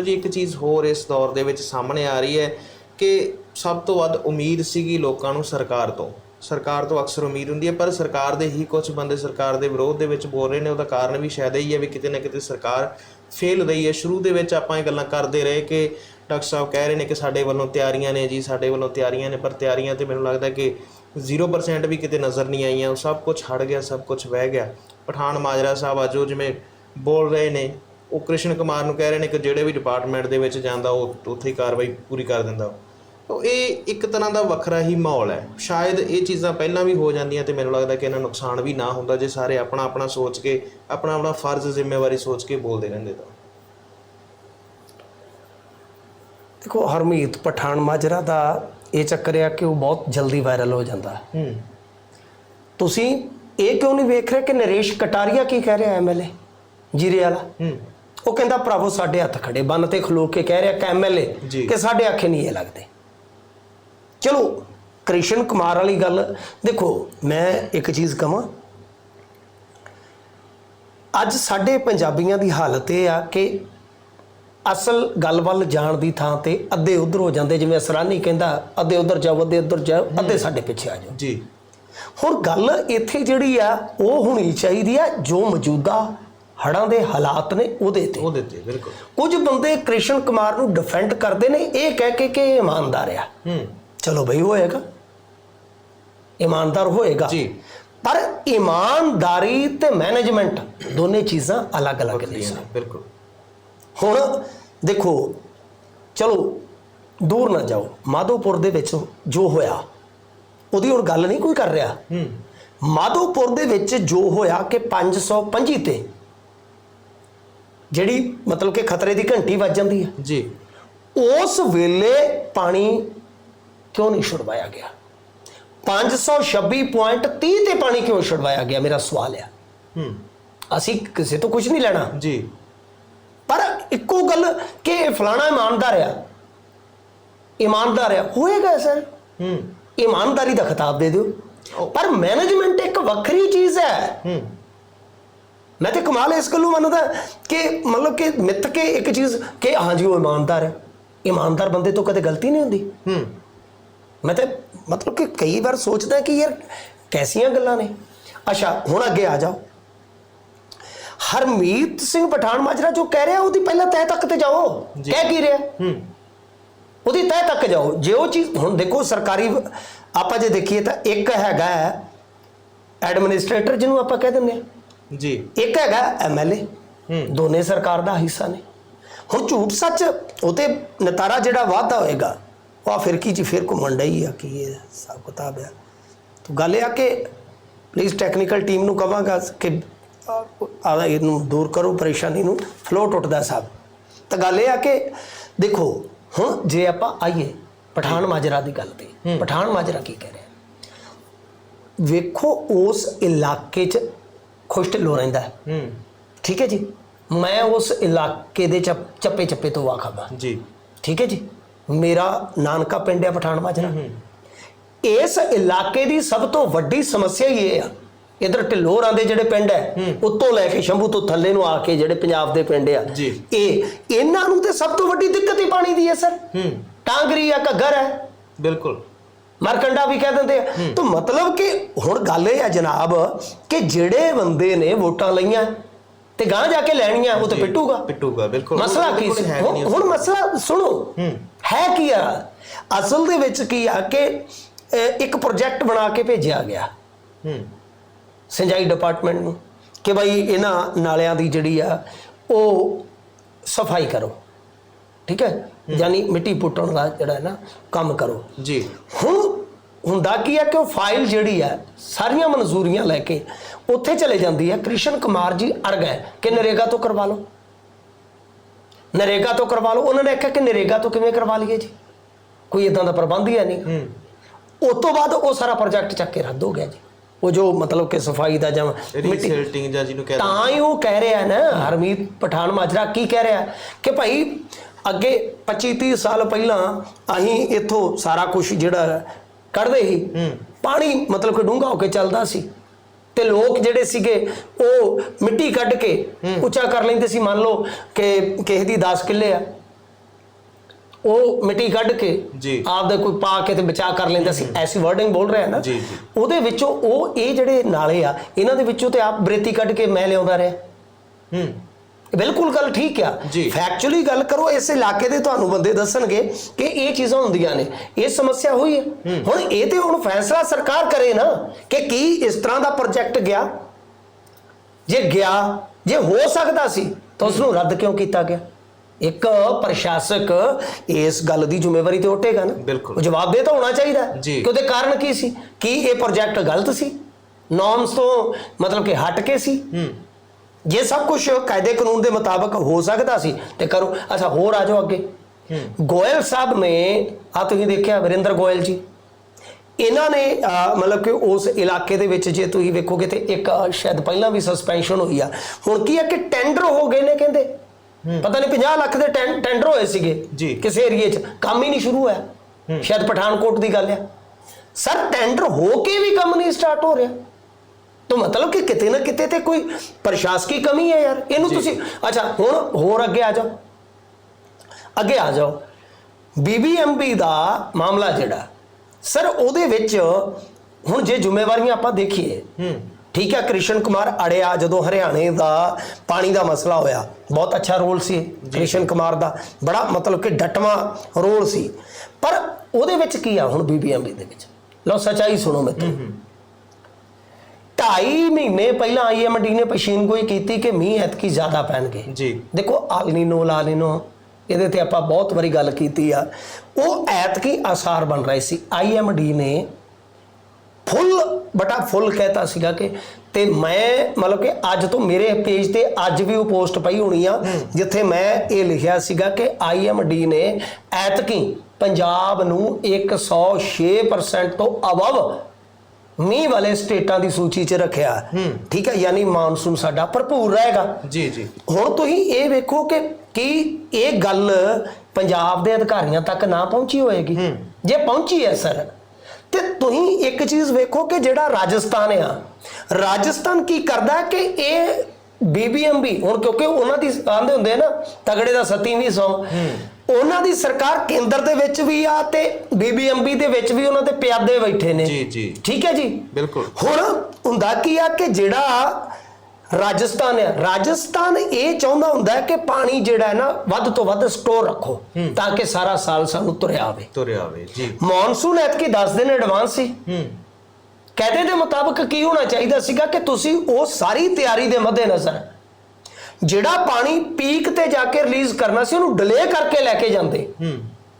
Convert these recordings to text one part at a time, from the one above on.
ਜੀ ਇੱਕ ਚੀਜ਼ ਹੋਰ ਇਸ ਦੌਰ ਦੇ ਵਿੱਚ ਸਾਹਮਣੇ ਆ ਰਹੀ ਹੈ ਕਿ ਸਭ ਤੋਂ ਵੱਧ ਉਮੀਦ ਸੀਗੀ ਲੋਕਾਂ ਨੂੰ ਸਰਕਾਰ ਤੋਂ। ਸਰਕਾਰ ਤੋਂ ਅਕਸਰ ਉਮੀਦ ਹੁੰਦੀ ਹੈ, ਪਰ ਸਰਕਾਰ ਦੇ ਹੀ ਕੁਝ ਬੰਦੇ ਸਰਕਾਰ ਦੇ ਵਿਰੋਧ ਦੇ ਵਿੱਚ ਬੋਲ ਰਹੇ ਨੇ, ਉਹਦਾ ਕਾਰਨ ਵੀ ਸ਼ਾਇਦ ਇਹੀ ਹੈ ਵੀ ਕਿਤੇ ਨਾ ਕਿਤੇ ਸਰਕਾਰ ਫੇਲ ਰਹੀ ਹੈ। ਸ਼ੁਰੂ ਦੇ ਵਿੱਚ ਆਪਾਂ ਇਹ ਗੱਲਾਂ ਕਰਦੇ ਰਹੇ ਕਿ ਡਾਕਟਰ ਸਾਹਿਬ ਕਹਿ ਰਹੇ ਨੇ ਕਿ ਸਾਡੇ ਵੱਲੋਂ ਤਿਆਰੀਆਂ ਨੇ ਜੀ, ਸਾਡੇ ਵੱਲੋਂ ਤਿਆਰੀਆਂ ਨੇ, ਪਰ ਤਿਆਰੀਆਂ ਤੇ ਮੈਨੂੰ ਲੱਗਦਾ ਕਿ 0% ਵੀ ਕਿਤੇ ਨਜ਼ਰ ਨਹੀਂ ਆਈਆਂ। ਉਹ ਸਭ ਕੁਝ ਹਟ ਗਿਆ, ਸਭ ਕੁਝ ਵਹਿ ਗਿਆ। ਪਠਾਨ ਮਾਜਰਾ ਸਾਹਿਬ ਅੱਜ ਉਹ ਜਿਵੇਂ ਬੋਲ ਰਹੇ ਨੇ ਉਹ ਕ੍ਰਿਸ਼ਨ ਕੁਮਾਰ ਨੂੰ ਕਹਿ ਰਹੇ ਨੇ ਕਿ ਜਿਹੜੇ ਵੀ ਡਿਪਾਰਟਮੈਂਟ ਦੇ ਵਿੱਚ ਜਾਂਦਾ ਉਹ ਉੱਥੇ ਹੀ ਕਾਰਵਾਈ ਪੂਰੀ ਕਰ ਦਿੰਦਾ ਉਹ। ਇਹ ਇੱਕ ਤਰ੍ਹਾਂ ਦਾ ਵੱਖਰਾ ਹੀ ਮਾਹੌਲ ਹੈ। ਸ਼ਾਇਦ ਇਹ ਚੀਜ਼ਾਂ ਪਹਿਲਾਂ ਵੀ ਹੋ ਜਾਂਦੀਆਂ ਤੇ ਮੈਨੂੰ ਲੱਗਦਾ ਕਿ ਇਹਨਾਂ ਨੁਕਸਾਨ ਵੀ ਨਾ ਹੁੰਦਾ ਜੇ ਸਾਰੇ ਆਪਣਾ ਆਪਣਾ ਸੋਚ ਕੇ ਆਪਣਾ ਆਪਣਾ ਫਰਜ਼ ਜ਼ਿੰਮੇਵਾਰੀ ਸੋਚ ਕੇ ਬੋਲਦੇ ਰਹਿੰਦੇ ਤਾਂ। ਦੇਖੋ ਹਰਮੀਤ ਪਠਾਨ ਮਾਜਰਾ ਦਾ ਇਹ ਚੱਕਰ ਆ ਕਿ ਉਹ ਬਹੁਤ ਜਲਦੀ ਵਾਇਰਲ ਹੋ ਜਾਂਦਾ। ਹੂੰ। ਤੁਸੀਂ ਇਹ ਕਿਉਂ ਨਹੀਂ ਵੇਖ ਰਹੇ ਕਿ ਨਰੇਸ਼ ਕਟਾਰੀਆ ਕੀ ਕਹਿ ਰਿਹਾ ਐਮਐਲਏ ਜੀਰੇ ਵਾਲਾ ਹੂੰ। ਉਹ ਕਹਿੰਦਾ ਭਰਾਵੋ ਸਾਡੇ ਹੱਥ ਖੜੇ ਬੰਨ ਤੇ ਖਲੋ ਕੇ ਕਹਿ ਰਿਹਾ ਕਿ ਐਮਐਲਏ। ਕਿ ਸਾਡੇ ਅੱਖੇ ਨਹੀਂ ਇਹ ਲੱਗਦੇ। ਚਲੋ ਕ੍ਰਿਸ਼ਨ ਕੁਮਾਰ ਵਾਲੀ ਗੱਲ ਦੇਖੋ ਮੈਂ ਇੱਕ ਚੀਜ਼ ਕਹਾਂ ਅੱਜ ਸਾਡੇ ਪੰਜਾਬੀਆਂ ਦੀ ਹਾਲਤ ਇਹ ਆ ਕਿ ਅਸਲ ਗੱਲ ਵੱਲ ਜਾਣ ਦੀ ਥਾਂ ਤੇ ਅੱਧੇ ਉਧਰ ਹੋ ਜਾਂਦੇ ਜਿਵੇਂ ਅਸਰਾਨੀ ਕਹਿੰਦਾ ਅੱਧੇ ਉਧਰ ਜਾਓ ਅੱਧੇ ਉਧਰ ਜਾਓ ਅੱਧੇ ਸਾਡੇ ਪਿੱਛੇ ਆ ਜਾਓ। ਜੀ। ਹੁਣ ਗੱਲ ਇੱਥੇ ਜਿਹੜੀ ਆ ਉਹ ਹੋਣੀ ਚਾਹੀਦੀ ਆ ਜੋ ਮੌਜੂਦਾ ਹੜਾਂ ਦੇ ਹਾਲਾਤ ਨੇ ਉਹਦੇ ਤੇ। ਉਹ ਦਿੱਤੇ ਬਿਲਕੁਲ। ਕੁਝ ਬੰਦੇ ਕ੍ਰਿਸ਼ਨ ਕੁਮਾਰ ਨੂੰ ਡਿਫੈਂਡ ਕਰਦੇ ਨੇ ਇਹ ਕਹਿ ਕੇ ਕਿ ਇਹ ਇਮਾਨਦਾਰ ਆ। ਹੂੰ। ਚਲੋ ਭਈ ਹੋਏਗਾ। ਇਮਾਨਦਾਰ ਹੋਏਗਾ। ਜੀ। ਪਰ ਇਮਾਨਦਾਰੀ ਤੇ ਮੈਨੇਜਮੈਂਟ ਦੋਨੇ ਚੀਜ਼ਾਂ ਅਲੱਗ-ਅਲੱਗ ਨੇ, ਬਿਲਕੁਲ। ਹੁਣ ਦੇਖੋ ਚਲੋ ਦੂਰ ਨਾ ਜਾਓ। ਮਾਧੋਪੁਰ ਦੇ ਵਿੱਚ ਜੋ ਹੋਇਆ ਉਹਦੀ ਹੁਣ ਗੱਲ ਨਹੀਂ ਕੋਈ ਕਰ ਰਿਹਾ। ਹੂੰ। ਮਾਧੋਪੁਰ ਦੇ ਵਿੱਚ ਜੋ ਹੋਇਆ ਕਿ 525 ਤੇ ਜਿਹੜੀ ਮਤਲਬ ਕਿ ਖਤਰੇ ਦੀ ਘੰਟੀ ਵੱਜ ਜਾਂਦੀ ਹੈ। ਜੀ। ਉਸ ਵੇਲੇ ਪਾਣੀ ਕਿਉਂ ਨਹੀਂ ਛੁਡਵਾਇਆ ਗਿਆ? 526.30 ਤੇ ਪਾਣੀ ਕਿਉਂ ਛੁਡਵਾਇਆ ਗਿਆ? ਮੇਰਾ ਸਵਾਲ ਹੈ। ਹੂੰ। ਅਸੀਂ ਕਿਸੇ ਤੋਂ ਕੁਝ ਨਹੀਂ ਲੈਣਾ। ਜੀ। ਪਰ ਇੱਕੋ ਗੱਲ ਕਿ ਫਲਾਣਾ ਇਮਾਨਦਾਰ ਆ। ਇਮਾਨਦਾਰ ਆ ਹੋਏਗਾ ਸਰ? ਹੂੰ। ਇਮਾਨਦਾਰੀ ਦਾ ਖਿਤਾਬ ਦੇ ਦਿਓ। ਪਰ ਮੈਨੇਜਮੈਂਟ ਇੱਕ ਵੱਖਰੀ ਚੀਜ਼ ਹੈ। ਹੂੰ। ਮੈਂ ਤੇ ਕਮਾਲ ਇਸ ਗੱਲੋਂ ਮੰਨਦਾ ਕਿ ਮਤਲਬ ਕਿ ਮਿੱਥ ਕੇ ਇੱਕ ਚੀਜ਼ ਕਿ ਹਾਂਜੀ ਉਹ ਇਮਾਨਦਾਰ ਹੈ। ਇਮਾਨਦਾਰ ਬੰਦੇ ਤੋਂ ਕਦੇ ਗਲਤੀ ਨਹੀਂ ਹੁੰਦੀ। ਹੂੰ। ਮੈਂ ਤੇ ਮਤਲਬ ਕਿ ਕਈ ਵਾਰ ਸੋਚਦਾ ਕਿ ਯਾਰ ਕੈਸੀਆਂ ਗੱਲਾਂ ਨੇ। ਅੱਛਾ ਹੁਣ ਅੱਗੇ ਆ ਜਾਓ। ਹਰਮੀਤ ਸਿੰਘ ਪਠਾਨ ਮਾਜਰਾ ਜੋ ਕਹਿ ਰਿਹਾ ਉਹਦੀ ਪਹਿਲਾਂ ਤਹਿ ਤੱਕ ਤੇ ਜਾਓ। ਕਹਿ ਕੀ ਰਿਹਾ? ਹੂੰ। ਉਹਦੀ ਤਹਿ ਤੱਕ ਜਾਓ। ਜੇ ਉਹ ਚੀਜ਼ ਹੁਣ ਦੇਖੋ ਸਰਕਾਰੀ ਆਪਾਂ ਜੇ ਦੇਖੀਏ ਤਾਂ ਇੱਕ ਹੈਗਾ ਐਡਮਿਨਿਸਟ੍ਰੇਟਰ ਜਿਹਨੂੰ ਆਪਾਂ ਕਹਿ ਦਿੰਦੇ ਆ। ਜੀ। ਇੱਕ ਹੈਗਾ ਐਮਐਲਏ ਹੂੰ। ਦੋਨੇ ਸਰਕਾਰ ਦਾ ਹਿੱਸਾ ਨੇ। ਹੁਣ ਝੂਠ ਸੱਚ ਉਹ ਤੇ ਨਤਾਰਾ ਜਿਹੜਾ ਵਾਅਦਾ ਹੋਏਗਾ ਉਹ ਆ ਫਿਰਕੀ ਚ ਫਿਰ ਘੁੰਮਣ ਡਈ ਆ ਕੀ ਇਹ ਹਿਸਾਬ ਕਿਤਾਬ ਆ। ਤੋ ਗੱਲ ਇਹ ਆ ਕਿ ਪਲੀਜ਼ ਟੈਕਨੀਕਲ ਟੀਮ ਨੂੰ ਕਵਾਂਗਾ ਕਿ ਆ ਇਹਨੂੰ ਦੂਰ ਕਰੋ ਪਰੇਸ਼ਾਨੀ ਨੂੰ। ਫਲੋਟ ਉੱਠਦਾ ਸਭ ਤਾਂ ਗੱਲ ਇਹ ਆ ਕਿ ਦੇਖੋ ਹੁਣ ਜੇ ਆਪਾਂ ਆਈਏ ਪਠਾਨ ਮਾਜਰਾ ਦੀ ਗੱਲ ਤੇ। ਪਠਾਨ ਮਾਜਰਾ ਕੀ ਕਹਿ ਰਿਹਾ? ਵੇਖੋ ਉਸ ਇਲਾਕੇ 'ਚ ਖੁਸ਼ ਢਿੱਲੋਂ ਰਹਿੰਦਾ ਹੈ। ਹੂੰ। ਠੀਕ ਹੈ ਜੀ? ਮੈਂ ਉਸ ਇਲਾਕੇ ਦੇ ਚੱਪ- ਚੱਪੇ ਚੱਪੇ ਤੋਂ ਵਾਖਾਂ ਜੀ। ਠੀਕ ਹੈ ਜੀ? ਮੇਰਾ ਨਾਨਕਾ ਪਿੰਡ ਹੈ ਪਠਾਨ ਮਾਜਰਾ ਇਸ ਇਲਾਕੇ ਦੀ ਸਭ ਤੋਂ ਵੱਡੀ ਸਮੱਸਿਆ ਹੀ ਇਹ ਆ। ਇਧਰ ਢਿੱਲੋਰਾਂ ਦੇ ਜਿਹੜੇ ਪਿੰਡ ਹੈ। ਉੱਤੋਂ ਲੈ ਕੇ ਸ਼ੰਭੂ ਤੋਂ ਥੱਲੇ ਨੂੰ ਆ ਕੇ ਜਿਹੜੇ ਪੰਜਾਬ ਦੇ ਪਿੰਡ ਆ। ਜੀ। ਇਹ ਇਹਨਾਂ ਨੂੰ ਤੇ ਸਭ ਤੋਂ ਵੱਡੀ ਦਿੱਕਤ ਹੀ ਪਾਣੀ ਦੀ ਹੈ ਸਰ। ਹੂੰ। ਟਾਂਗਰੀ ਆ ਘੱਗਰ ਹੈ। ਬਿਲਕੁਲ। ਮਰਕੰਡਾ ਵੀ ਕਹਿ ਦਿੰਦੇ ਆ। ਤਾਂ ਮਤਲਬ ਕਿ ਹੁਣ ਗੱਲ ਇਹ ਆ ਜਨਾਬ ਕਿ ਜਿਹੜੇ ਬੰਦੇ ਨੇ ਵੋਟਾਂ ਲਈਆਂ ਤੇ ਗਾਂ ਜਾ ਕੇ ਲੈਣੀਆਂ ਉਹ ਤੇ ਪਿੱਟੂਗਾ। ਪਿੱਟੂਗਾ ਬਿਲਕੁਲ। ਮਸਲਾ ਕੀ ਸੀ? ਹੁਣ ਮਸਲਾ ਸੁਣੋ। ਹੂੰ। ਕੀ ਆ? ਅਸਲ ਦੇ ਵਿੱਚ ਕੀ ਆ ਕਿ ਇੱਕ ਪ੍ਰੋਜੈਕਟ ਬਣਾ ਕੇ ਭੇਜਿਆ ਗਿਆ। ਹੂੰ। ਸਿੰਜਾਈ ਡਿਪਾਰਟਮੈਂਟ ਨੂੰ ਕਿ ਭਾਈ ਇਹਨਾਂ ਨਾਲਿਆਂ ਦੀ ਜਿਹੜੀ ਆ ਉਹ ਸਫ਼ਾਈ ਕਰੋ। ਠੀਕ ਹੈ। ਯਾਨੀ ਮਿੱਟੀ ਪੁੱਟਣ ਦਾ ਜਿਹੜਾ ਹੈ ਨਾ ਕੰਮ ਕਰੋ। ਜੀ। ਹੁਣ ਹੁੰਦਾ ਕੀ ਹੈ ਕਿ ਉਹ ਫਾਈਲ ਜਿਹੜੀ ਹੈ ਸਾਰੀਆਂ ਮਨਜ਼ੂਰੀਆਂ ਲੈ ਕੇ ਉੱਥੇ ਚਲੇ ਜਾਂਦੀ ਹੈ। ਕ੍ਰਿਸ਼ਨ ਕੁਮਾਰ ਜੀ ਅੜ ਗਏ ਕਿ ਨਰੇਗਾ ਤੋਂ ਕਰਵਾ ਲਓ। ਨਰੇਗਾ ਤੋਂ ਕਰਵਾ ਲਓ। ਉਹਨਾਂ ਨੇ ਆਖਿਆ ਕਿ ਨਰੇਗਾ ਤੋਂ ਕਿਵੇਂ ਕਰਵਾ ਲਈਏ ਜੀ? ਕੋਈ ਇਦਾਂ ਦਾ ਪ੍ਰਬੰਧ ਹੀ ਹੈ ਨਹੀਂ। ਉਸ ਤੋਂ ਬਾਅਦ ਉਹ ਸਾਰਾ ਪ੍ਰੋਜੈਕਟ ਚੱਕ ਕੇ ਰੱਦ ਹੋ ਗਿਆ ਜੀ। ਉਹ ਜੋ ਮਤਲਬ ਕਿ ਸਫ਼ਾਈ ਦਾ ਜਾਂ ਮਿੱਟੀ ਰੀਸੈਲਟਿੰਗ ਜਾਂ ਜਿਹਨੂੰ ਕਹਿੰਦੇ ਤਾਂ ਹੀ ਉਹ ਕਹਿ ਰਿਹਾ ਨਾ ਹਰਮੀਤ ਪਠਾਨ ਮਾਜਰਾ ਕੀ ਕਹਿ ਰਿਹਾ? ਕਿ ਭਾਈ ਅੱਗੇ 25 30 ਸਾਲ ਪਹਿਲਾਂ ਅਸੀਂ ਇੱਥੋਂ ਸਾਰਾ ਕੁਝ ਜਿਹੜਾ ਕੱਢਦੇ ਹੂੰ। ਪਾਣੀ ਮਤਲਬ ਕਿ ਡੂੰਘਾ ਹੋ ਕੇ ਚੱਲਦਾ ਸੀ। ਤੇ ਲੋਕ ਜਿਹੜੇ ਸੀਗੇ ਉਹ ਮਿੱਟੀ ਕੱਢ ਕੇ ਉੱਚਾ ਕਰ ਲੈਂਦੇ ਸੀ। ਮੰਨ ਲਓ ਕਿ ਕਿਸੇ ਦੀ 10 ਕਿੱਲੇ ਆ। ਉਹ ਮਿੱਟੀ ਕੱਢ ਕੇ ਜੀ। ਆਪਦੇ ਕੋਈ ਪਾ ਕੇ ਤੇ ਬਚਾ ਕਰ ਲੈਂਦਾ ਸੀ। ਐਸੀ ਵਰਡਿੰਗ ਬੋਲ ਰਿਹਾ ਨਾ। ਜੀ, ਜੀ। ਉਹਦੇ ਵਿੱਚੋਂ ਉਹ ਇਹ ਜਿਹੜੇ ਨਾਲੇ ਆ ਇਹਨਾਂ ਦੇ ਵਿੱਚੋਂ ਤੇ ਆਪ ਬਰੇਤੀ ਕੱਢ ਕੇ ਮੈਂ ਲਿਆਉਂਦਾ ਰਿਹਾ। ਹੂੰ। ਬਿਲਕੁਲ ਗੱਲ ਠੀਕ ਆ। ਜੀ। ਫੈਕਚੁਅਲੀ ਗੱਲ ਕਰੋ ਇਸ ਇਲਾਕੇ ਦੇ ਤੁਹਾਨੂੰ ਬੰਦੇ ਦੱਸਣਗੇ ਕਿ ਇਹ ਚੀਜ਼ਾਂ ਹੁੰਦੀਆਂ ਨੇ। ਇਹ ਸਮੱਸਿਆ ਹੋਈ ਹੈ। ਹੁਣ ਇਹ ਤੇ ਹੁਣ ਫੈਸਲਾ ਸਰਕਾਰ ਕਰੇ ਨਾ ਕਿ ਕੀ ਇਸ ਤਰ੍ਹਾਂ ਦਾ ਪ੍ਰੋਜੈਕਟ ਗਿਆ? ਜੇ ਗਿਆ ਜੇ ਹੋ ਸਕਦਾ ਸੀ ਤਾਂ ਉਸ ਨੂੰ ਰੱਦ ਕਿਉਂ ਕੀਤਾ ਗਿਆ? ਇੱਕ ਪ੍ਰਸ਼ਾਸਕ ਇਸ ਗੱਲ ਦੀ ਜ਼ਿੰਮੇਵਾਰੀ ਤੇ ਉੱਠੇਗਾ ਨਾ। ਬਿਲਕੁਲ। ਉਹ ਜਵਾਬ ਦੇ ਤਾਂ ਹੋਣਾ ਚਾਹੀਦਾ। ਹੈ ਜੀ। ਕਿ ਉਹਦੇ ਕਾਰਨ ਕੀ ਸੀ? ਕੀ ਇਹ ਪ੍ਰੋਜੈਕਟ ਗਲਤ ਸੀ? ਨੋਰਮਸ ਤੋਂ ਮਤਲਬ ਕਿ ਹਟ ਕੇ ਸੀ? ਜੇ ਸਭ ਕੁਝ ਕਾਇਦੇ ਕਾਨੂੰਨ ਦੇ ਮੁਤਾਬਕ ਹੋ ਸਕਦਾ ਸੀ ਤੇ ਕਰੋ। ਅੱਛਾ ਹੋਰ ਆ ਜਾਓ ਅੱਗੇ। ਗੋਇਲ ਸਾਹਿਬ ਨੇ ਆ ਤੁਸੀਂ ਦੇਖਿਆ ਵਰਿੰਦਰ ਗੋਇਲ ਜੀ? ਇਹਨਾਂ ਨੇ ਮਤਲਬ ਕਿ ਉਸ ਇਲਾਕੇ ਦੇ ਵਿੱਚ ਜੇ ਤੁਸੀਂ ਵੇਖੋਗੇ ਤੇ ਇੱਕ ਸ਼ਾਇਦ ਪਹਿਲਾਂ ਵੀ ਸਸਪੈਂਸ਼ਨ ਹੋਈ ਆ। ਹੁਣ ਕੀ ਆ ਕਿ ਟੈਂਡਰ ਹੋ ਗਏ ਨੇ ਕਹਿੰਦੇ? ਪਤਾ ਨਹੀਂ 50 ਲੱਖ ਦੇ ਟੈਂਡਰ ਹੋਏ ਸੀਗੇ। ਕਿਸੇ ਏਰੀਏ 'ਚ। ਕੰਮ ਹੀ ਨਹੀਂ ਸ਼ੁਰੂ ਹੋਇਆ। ਸ਼ਾਇਦ ਪਠਾਨਕੋਟ ਦੀ ਗੱਲ ਆ। ਸਰ ਟੈਂਡਰ ਹੋ ਕੇ ਵੀ ਕੰਮ ਨਹੀਂ ਸਟਾਰਟ ਹੋ ਰਿਹਾ। ਤਾਂ ਮਤਲਬ ਕਿ ਕਿਤੇ ਨਾ ਕਿਤੇ ਤੇ ਕੋਈ ਪ੍ਰਸ਼ਾਸਕੀ ਕਮੀ ਹੈ ਯਾਰ। ਇਹਨੂੰ। ਤੁਸੀਂ ਅੱਛਾ ਹੁਣ ਹੋਰ ਅੱਗੇ ਆ ਜਾਓ। ਅੱਗੇ ਆ ਜਾਓ। ਬੀਬੀਐਮਬੀ ਦਾ ਮਾਮਲਾ ਜਿਹੜਾ ਸਰ ਉਹਦੇ ਵਿੱਚ ਹੁਣ ਜੇ ਜ਼ਿੰਮੇਵਾਰੀਆਂ ਆਪਾਂ ਦੇਖੀਏ। ਹੂੰ। ਠੀਕ ਹੈ ਕ੍ਰਿਸ਼ਨ ਕੁਮਾਰ ਅੜਿਆ ਜਦੋਂ ਹਰਿਆਣੇ ਦਾ ਪਾਣੀ ਦਾ ਮਸਲਾ ਹੋਇਆ ਬਹੁਤ ਅੱਛਾ ਰੋਲ ਸੀ ਕ੍ਰਿਸ਼ਨ ਕੁਮਾਰ ਦਾ। ਬੜਾ ਮਤਲਬ ਕਿ ਡਟਵਾ ਰੋਲ ਸੀ। ਪਰ ਉਹਦੇ ਵਿੱਚ ਕੀ ਆ ਹੁਣ ਬੀਬੀਐਮਬੀ ਦੇ ਵਿੱਚ? ਲਓ ਸੱਚਾਈ ਸੁਣੋ ਮੇਰੇ ਢਾਈ ਮਹੀਨੇ ਪਹਿਲਾਂ ਆਈਐਮਡੀ ਨੇ ਪਸ਼ੀਨਗੋਈ ਕੀਤੀ ਕਿ ਮੀਂਹ ਐਤਕੀ ਜ਼ਿਆਦਾ ਪੈਣਗੇ। ਜੀ। ਦੇਖੋ ਆਲਨੀਨੋ ਲਾਲੀਨੋ ਇਹਦੇ ਤੇ ਆਪਾਂ ਬਹੁਤ ਵਾਰੀ ਗੱਲ ਕੀਤੀ ਆ। ਉਹ ਐਤਕੀ ਆਸਾਰ ਬਣ ਰਹੇ ਸੀ। ਆਈਐਮਡੀ ਨੇ ਫੁੱਲ ਬਟਾ ਫੁੱਲ ਕਹਿਤਾ ਸੀਗਾ ਕਿ ਤੇ ਮੈਂ ਮਤਲਬ ਕਿ ਅੱਜ ਤੋਂ ਮੇਰੇ ਪੇਜ ਤੇ ਅੱਜ ਵੀ ਉਹ ਪੋਸਟ ਪਈ ਹੋਣੀ ਆ ਜਿੱਥੇ ਮੈਂ ਇਹ ਲਿਖਿਆ ਸੀਗਾ ਕਿ ਆਈਐਮਡੀ ਨੇ ਐਤਕੀ ਪੰਜਾਬ ਨੂੰ 106% ਤੋਂ ਅਬਵ ਮੀਂਹ ਵਾਲੇ ਸਟੇਟਾਂ ਦੀ ਸੂਚੀ 'ਚ ਰੱਖਿਆ। ਠੀਕ ਹੈ ਯਾਨੀ ਮਾਨਸੂਨ ਸਾਡਾ ਭਰਪੂਰ ਰਹੇਗਾ। ਜੀ ਜੀ। ਹੁਣ ਤੁਸੀਂ ਇਹ ਵੇਖੋ ਕਿ ਕੀ ਇਹ ਗੱਲ ਪੰਜਾਬ ਦੇ ਅਧਿਕਾਰੀਆਂ ਤੱਕ ਨਾ ਪਹੁੰਚੀ ਹੋਏਗੀ। ਜੇ ਪਹੁੰਚੀ ਹੈ ਸਰ ਤੇ ਤੁਸੀਂ ਇੱਕ ਚੀਜ਼ ਵੇਖੋ ਕਿ ਜਿਹੜਾ ਰਾਜਸਥਾਨ ਆ ਰਾਜਸਥਾਨ ਕੀ ਕਰਦਾ ਕਿ ਇਹ ਬੀਬੀਐਮਬੀ ਹੁਣ ਕਿਉਂਕਿ ਉਹਨਾਂ ਦੀ ਆਂਦੇ ਹੁੰਦੇ ਨਾ ਤਗੜੇ ਦਾ ਸਤੀ ਵੀ ਸੌ। ਉਹਨਾਂ ਦੀ ਸਰਕਾਰ ਕੇਂਦਰ ਦੇ ਵਿੱਚ ਵੀ ਆ ਤੇ ਬੀਬੀਐਮਬੀ ਦੇ ਵਿੱਚ ਵੀ ਉਹਨਾਂ ਦੇ ਪਿਆਦੇ ਬੈਠੇ ਨੇ। ਜੀ, ਜੀ। ਠੀਕ ਹੈ ਜੀ? ਬਿਲਕੁਲ। ਹੁਣ ਹੁੰਦਾ ਕੀ ਆ ਕਿ ਜਿਹੜਾ ਰਾਜਸਥਾਨ ਹੈ ਰਾਜਸਥਾਨ ਇਹ ਚਾਹੁੰਦਾ ਹੁੰਦਾ ਹੈ ਕਿ ਪਾਣੀ ਜਿਹੜਾ ਹੈ ਨਾ ਵੱਧ ਤੋਂ ਵੱਧ ਸਟੋਰ ਰੱਖੋ ਤਾਂ ਕਿ ਸਾਰਾ ਸਾਲ ਸਾਨੂੰ ਤੁਰਿਆ ਆਵੇ। ਤੁਰਿਆ ਆਵੇ ਜੀ। ਮੌਨਸੂਨ ਐਤਕੀ 10 ਦਿਨ ਐਡਵਾਂਸ ਸੀ। ਹੂੰ। ਕਾਇਦੇ ਦੇ ਮੁਤਾਬਕ ਕੀ ਹੋਣਾ ਚਾਹੀਦਾ ਸੀਗਾ ਕਿ ਤੁਸੀਂ ਉਹ ਸਾਰੀ ਤਿਆਰੀ ਦੇ ਮੱਦੇਨਜ਼ਰ ਜਿਹੜਾ ਪਾਣੀ ਪੀਕ ਤੇ ਜਾ ਕੇ ਰਿਲੀਜ਼ ਕਰਨਾ ਸੀ ਉਹਨੂੰ ਡਿਲੇ ਕਰਕੇ ਲੈ ਕੇ ਜਾਂਦੇ ਹੂੰ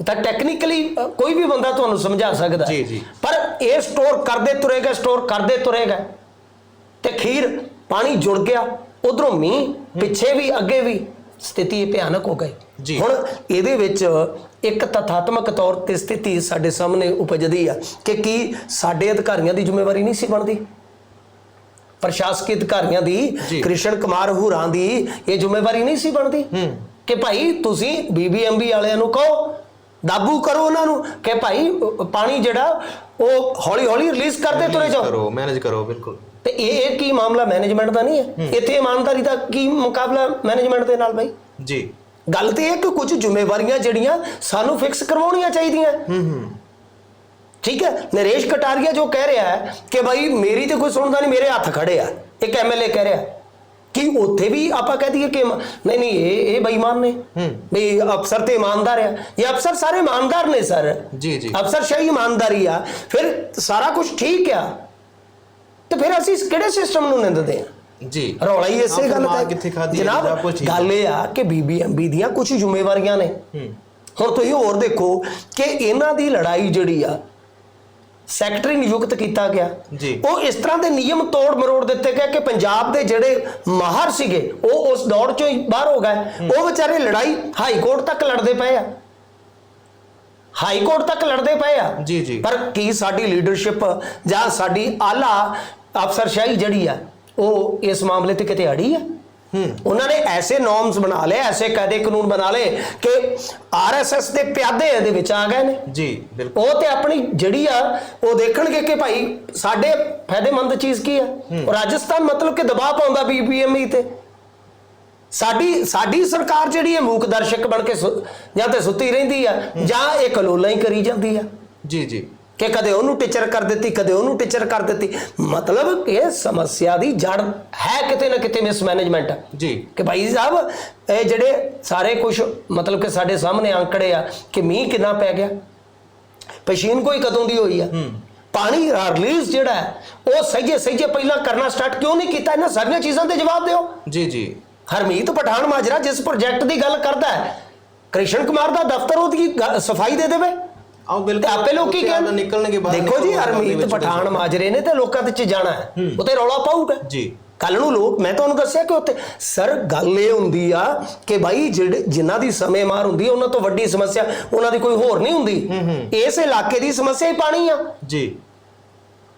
ਤਾਂ ਟੈਕਨੀਕਲੀ ਕੋਈ ਵੀ ਬੰਦਾ ਤੁਹਾਨੂੰ ਸਮਝਾ ਸਕਦਾ। ਜੀ, ਜੀ। ਪਰ ਇਹ ਸਟੋਰ ਕਰਦੇ ਤੁਰੇਗਾ ਸਟੋਰ ਕਰਦੇ ਤੁਰੇਗਾ ਤੇ ਖੀਰ ਪਾਣੀ ਜੁੜ ਗਿਆ ਉਧਰੋਂ ਮੀਂਹ ਪਿੱਛੇ ਵੀ ਅੱਗੇ ਵੀ ਸਥਿਤੀ ਇਹ ਭਿਆਨਕ ਹੋ ਗਈ। ਹੁਣ ਇਹਦੇ ਵਿੱਚ ਇੱਕ ਤਥਾਤਮਕ ਤੌਰ ਤੇ ਸਥਿਤੀ ਸਾਡੇ ਸਾਹਮਣੇ ਉਪਜਦੀ ਆ ਕਿ ਕੀ ਸਾਡੇ ਅਧਿਕਾਰੀਆਂ ਦੀ ਜ਼ਿੰਮੇਵਾਰੀ ਨਹੀਂ ਸੀ ਬਣਦੀ ਪ੍ਰਸ਼ਾਸਕੀ ਅਧਿਕਾਰੀਆਂ ਦੀ। ਕ੍ਰਿਸ਼ਨ ਕੁਮਾਰ ਹੁਰਾਂ ਦੀ ਇਹ ਜ਼ਿੰਮੇਵਾਰੀ ਨਹੀਂ ਸੀ ਬਣਦੀ। ਕਿ ਭਾਈ ਤੁਸੀਂ ਬੀਬੀਐਮਬੀ ਵਾਲਿਆਂ ਨੂੰ ਕਹੋ ਦਾਬੂ ਕਰੋ ਉਹਨਾਂ ਨੂੰ ਕਿ ਭਾਈ ਪਾਣੀ ਜਿਹੜਾ ਉਹ ਹੌਲੀ ਹੌਲੀ ਰਿਲੀਜ਼ ਕਰਦੇ ਤੁਰੇ ਜਾਓ। ਕਰੋ ਮੈਨੇਜ ਕਰੋ ਬਿਲਕੁਲ। ਤੇ ਇਹ ਕੀ ਮਾਮਲਾ ਮੈਨੇਜਮੈਂਟ ਦਾ ਨਹੀਂ ਹੈ? ਇੱਥੇ ਇਮਾਨਦਾਰੀ ਦਾ ਕੀ ਮੁਕਾਬਲਾ ਮੈਨੇਜਮੈਂਟ ਦੇ ਨਾਲ ਭਾਈ ਜੀ। ਗੱਲ ਤੇ ਇਹ ਕਿ ਕੁਝ ਜ਼ਿੰਮੇਵਾਰੀਆਂ ਜਿਹੜੀਆਂ ਸਾਨੂੰ ਫਿਕਸ ਕਰਵਾਉਣੀਆਂ ਚਾਹੀਦੀਆਂ। ਹੂੰ ਹੂੰ। ਠੀਕ ਹੈ? ਨਰੇਸ਼ ਕਟਾਰੀਆ ਜੋ ਕਹਿ ਰਿਹਾ ਹੈ ਕਿ ਭਾਈ ਮੇਰੀ ਤੇ ਕੋਈ ਸੁਣਦਾ ਨਹੀਂ ਮੇਰੇ ਹੱਥ ਖੜੇ ਆ। ਇੱਕ ਐਮਐਲਏ ਕਹਿ ਰਿਹਾ। ਕਿ ਉੱਥੇ ਵੀ ਆਪਾਂ ਕਹਿ ਦਈਏ ਕਿ ਨਹੀਂ ਨਹੀਂ ਇਹ ਇਹ ਬੇਈਮਾਨ ਨੇ। ਵੀ ਅਫਸਰ ਤੇ ਇਮਾਨਦਾਰ ਆ। ਇਹ ਅਫਸਰ ਸਾਰੇ ਇਮਾਨਦਾਰ ਨੇ ਸਰ। ਜੀ, ਜੀ। ਅਫਸਰ ਸ਼ਾਹੀ ਇਮਾਨਦਾਰੀ ਆ। ਫਿਰ ਸਾਰਾ ਕੁਝ ਠੀਕ ਆ। ਤੇ ਫਿਰ ਅਸੀਂ ਕਿਹੜੇ ਸਿਸਟਮ ਨੂੰ ਨਿੰਦਦੇ ਆ? ਜੀ। ਰੌਲਾ ਹੀ ਇਸੇ ਗੱਲ ਦਾ ਕਿੱਥੇ ਹੈ, ਜਨਾਬ। ਗੱਲ ਇਹ ਆ ਕਿ ਬੀਬੀਐਮਬੀ ਦੀਆਂ ਕੁਝ ਜ਼ਿੰਮੇਵਾਰੀਆਂ ਨੇ। ਹੁਣ ਤੁਸੀਂ ਹੋਰ ਦੇਖੋ ਕਿ ਇਹਨਾਂ ਦੀ ਲੜਾਈ ਜਿਹੜੀ ਆ ਸੈਕਟਰੀ ਨਿਯੁਕਤ ਕੀਤਾ ਗਿਆ। ਜੀ। ਉਹ ਇਸ ਤਰ੍ਹਾਂ ਦੇ ਨਿਯਮ ਤੋੜ ਮਰੋੜ ਦਿੱਤੇ ਗਏ ਕਿ ਪੰਜਾਬ ਦੇ ਜਿਹੜੇ ਮਾਹਰ ਸੀਗੇ ਉਹ ਉਸ ਦੌੜ ਚੋਂ ਹੀ ਬਾਹਰ ਹੋ ਗਏ। ਉਹ ਵਿਚਾਰੇ ਲੜਾਈ ਹਾਈ ਕੋਰਟ ਤੱਕ ਲੜਦੇ ਪਏ ਆ। ਹਾਈ ਕੋਰਟ ਤੱਕ ਲੜਦੇ ਪਏ ਆ। ਜੀ, ਜੀ। ਪਰ ਕੀ ਸਾਡੀ ਲੀਡਰਸ਼ਿਪ ਜਾਂ ਸਾਡੀ ਆਲਾ ਅਫਸਰਸ਼ਾਹੀ ਜਿਹੜੀ ਆ ਉਹ ਇਸ ਮਾਮਲੇ ਤੇ ਕਿਤੇ ਅੜੀ ਆ? ਉਹਨਾਂ ਨੇ ਐਸੇ ਨੋਰਮਸ ਬਣਾ ਲਏ ਐਸੇ ਕਾਇਦੇ ਕਾਨੂੰਨ ਬਣਾ ਲਏ ਕਿ ਆਰਐਸਐਸ ਦੇ ਪਿਆਦੇ ਇਹਦੇ ਵਿੱਚ ਆ ਗਏ ਨੇ। ਜੀ ਬਿਲਕੁਲ। ਉਹ ਤੇ ਆਪਣੀ ਜਿਹੜੀ ਆ ਉਹ ਦੇਖਣਗੇ ਕਿ ਭਾਈ ਸਾਡੇ ਫਾਇਦੇਮੰਦ ਚੀਜ਼ ਕੀ ਆ? ਉਹ ਰਾਜਸਥਾਨ ਮਤਲਬ ਕਿ ਦਬਾਅ ਪਾਉਂਦਾ ਬੀਬੀਐਮਈ ਤੇ। ਸਾਡੀ ਸਾਡੀ ਸਰਕਾਰ ਜਿਹੜੀ ਹੈ ਮੂਕ ਦਰਸ਼ਕ ਬਣ ਕੇ ਜਾਂ ਤੇ ਸੁੱਤੀ ਰਹਿੰਦੀ ਆ ਜਾਂ ਇਹ ਕਲੋਲਾਂ ਹੀ ਕਰੀ ਜਾਂਦੀ ਆ। ਜੀ ਜੀ। ਕਿ ਕਦੇ ਉਹਨੂੰ ਟੀਚਰ ਕਰ ਦਿੱਤੀ ਕਦੇ ਉਹਨੂੰ ਟੀਚਰ ਕਰ ਦਿੱਤੀ। ਮਤਲਬ ਕਿ ਸਮੱਸਿਆ ਦੀ ਜੜ ਹੈ ਕਿਤੇ ਨਾ ਕਿਤੇ ਮਿਸਮੈਨੇਜਮੈਂਟ ਜੀ। ਕਿ ਭਾਈ ਸਾਹਿਬ ਇਹ ਜਿਹੜੇ ਸਾਰੇ ਕੁਝ ਮਤਲਬ ਕਿ ਸਾਡੇ ਸਾਹਮਣੇ ਆંકੜੇ ਆ ਕਿ ਮੀਂਹ ਕਿੰਨਾ ਪੈ ਗਿਆ? ਪਸ਼ੀਨ ਕੋਈ ਕਦੋਂ ਦੀ ਹੋਈ ਆ? ਪਾਣੀ ਰਿਲੀਜ਼ ਜਿਹੜਾ ਹੈ, ਉਹ ਸਹੀਏ ਸਹੀਏ ਪਹਿਲਾਂ ਕਰਨਾ ਸਟਾਰਟ ਕਿਉਂ ਨਹੀਂ ਕੀਤਾ? ਇਹਨਾਂ ਸਾਰੀਆਂ ਚੀਜ਼ਾਂ ਦੇ ਜਵਾਬ ਦਿਓ। ਜੀ ਜੀ। ਹਰਮੀਤ ਪਠਾਨ ਮਾਜਰਾ ਜਿਸ ਪ੍ਰੋਜੈਕਟ ਦੀ ਗੱਲ ਕਰਦਾ ਹੈ ਕ੍ਰਿਸ਼ਨ ਕੁਮਾਰ ਦਾ ਦਫ਼ਤਰ ਉਹਦੀ ਸਫ਼ਾਈ ਦੇ ਦੇਵੇ। ਆਓ ਬਿਲਕੁਲ ਆਪੇ ਲੋਕੀ ਕਹਿਣ ਨਿਕਲਣਗੇ ਬਾਹਰ ਦੇਖੋ ਜੀ ਹਰਮੀਤ ਪਠਾਨ ਮਾਜਰੇ ਨੇ ਤੇ ਲੋਕਾਂ ਦੇ ਚ ਜਾਣਾ ਹੈ। ਰੌਲਾ ਪਾਊਗਾ। ਜੀ। ਕੱਲ ਨੂੰ ਲੋਕ ਮੈਂ ਤੁਹਾਨੂੰ ਦੱਸਿਆ ਕਿ ਉੱਥੇ ਸਰ ਗੱਲ ਇਹ ਹੁੰਦੀ ਆ ਕਿ ਭਾਈ ਜਿਹੜੇ ਜਿਨ੍ਹਾਂ ਦੀ ਸਮੇਂ ਮਾਰ ਹੁੰਦੀ ਉਹਨਾਂ ਤੋਂ ਵੱਡੀ ਸਮੱਸਿਆ ਉਹਨਾਂ ਦੀ ਕੋਈ ਹੋਰ ਨਹੀਂ ਹੁੰਦੀ। ਇਸ ਇਲਾਕੇ ਦੀ ਸਮੱਸਿਆ ਹੀ ਪਾਣੀ ਆ। ਜੀ।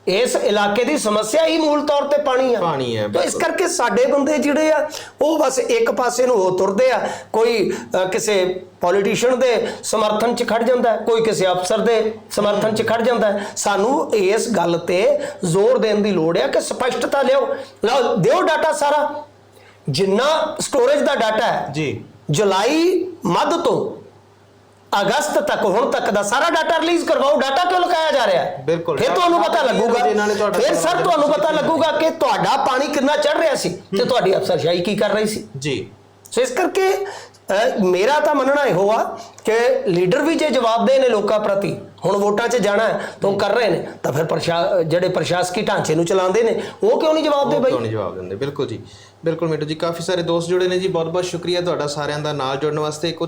ਇਸ ਇਲਾਕੇ ਦੀ ਸਮੱਸਿਆ ਹੀ ਮੂਲ ਤੌਰ ਤੇ ਪਾਣੀ ਆ। ਪਾਣੀ ਹੈ, ਤਾਂ ਇਸ। ਕਰਕੇ ਸਾਡੇ ਬੰਦੇ ਜਿਹੜੇ ਆ ਉਹ ਬਸ ਇੱਕ ਪਾਸੇ ਨੂੰ ਹੋ ਤੁਰਦੇ ਆ। ਕੋਈ ਅ, ਕਿਸੇ ਪੋਲੀਟੀਸ਼ੀਅਨ ਦੇ ਸਮਰਥਨ 'ਚ ਖੜ ਜਾਂਦਾ ਹੈ, ਕੋਈ ਕਿਸੇ ਅਫਸਰ ਦੇ ਸਮਰਥਨ 'ਚ ਖੜ ਜਾਂਦਾ ਹੈ। ਸਾਨੂੰ ਇਸ ਗੱਲ ਤੇ ਜ਼ੋਰ ਦੇਣ ਦੀ ਲੋੜ ਹੈ ਕਿ ਸਪਸ਼ਟਤਾ ਲਿਓ ਲਓ ਦਿਓ ਡਾਟਾ ਸਾਰਾ। ਜਿੰਨਾ ਸਟੋਰੇਜ ਦਾ ਡਾਟਾ ਹੈ ਜੀ। ਜੁਲਾਈ ਮੱਧ ਤੋਂ ਅਗਸਤ ਤੱਕ ਹੁਣ ਤੱਕ ਦਾ ਸਾਰਾ ਡਾਟਾ ਰਿਲੀਜ਼ ਕਰਵਾਓ। ਡਾਟਾ ਕਿਉਂ ਲਗਾਇਆ ਜਾ ਰਿਹਾ? ਹੈ ਬਿਲਕੁਲ। ਫਿਰ ਤੁਹਾਨੂੰ ਪਤਾ ਲੱਗੂਗਾ। ਫਿਰ ਸਰ ਤੁਹਾਨੂੰ ਪਤਾ ਲੱਗੂਗਾ ਕਿ ਤੁਹਾਡਾ ਪਾਣੀ ਕਿੰਨਾ ਚੜ ਰਿਹਾ ਸੀ ਤੇ ਤੁਹਾਡੀ ਅਫਸਰਸ਼ਾਹੀ ਕੀ ਕਰ ਰਹੀ ਸੀ। ਜੀ। ਸੋ ਇਸ ਕਰਕੇ ਅਹ, ਮੇਰਾ ਤਾਂ ਮੰਨਣਾ ਇਹੋ ਆ ਕਿ ਲੀਡਰ ਵੀ ਜੇ ਜਵਾਬ ਦੇ ਨੇ ਲੋਕਾਂ ਪ੍ਰਤੀ ਹੁਣ ਵੋਟਾਂ 'ਚ ਜਾਣਾ ਹੈ ਤਾਂ ਉਹ ਕਰ ਰਹੇ ਨੇ ਤਾਂ ਫਿਰ ਪ੍ਰਸ਼ਾ ਜਿਹੜੇ ਪ੍ਰਸ਼ਾਸਕੀ ਢਾਂਚੇ ਨੂੰ ਚਲਾਉਂਦੇ ਨੇ ਉਹ ਕਿਉਂ ਨਹੀਂ ਜਵਾਬ ਦੇ ਉਹ ਬਈ? ਕਿਉਂ ਨਹੀਂ ਜਵਾਬ ਦਿੰਦੇ? ਬਿਲਕੁਲ ਜੀ। ਬਿਲਕੁਲ ਮਿੰਟੂ ਜੀ ਕਾਫੀ ਸਾਰੇ ਦੋਸਤ ਜੁੜੇ ਨੇ ਜੀ। ਬਹੁਤ ਬਹੁਤ ਸ਼ੁਕਰੀਆ ਤੁਹਾਡਾ ਸਾਰਿਆਂ ਦਾ ਨਾਲ ਜੁੜਨ ਵਾਸਤੇ। ਕੁਝ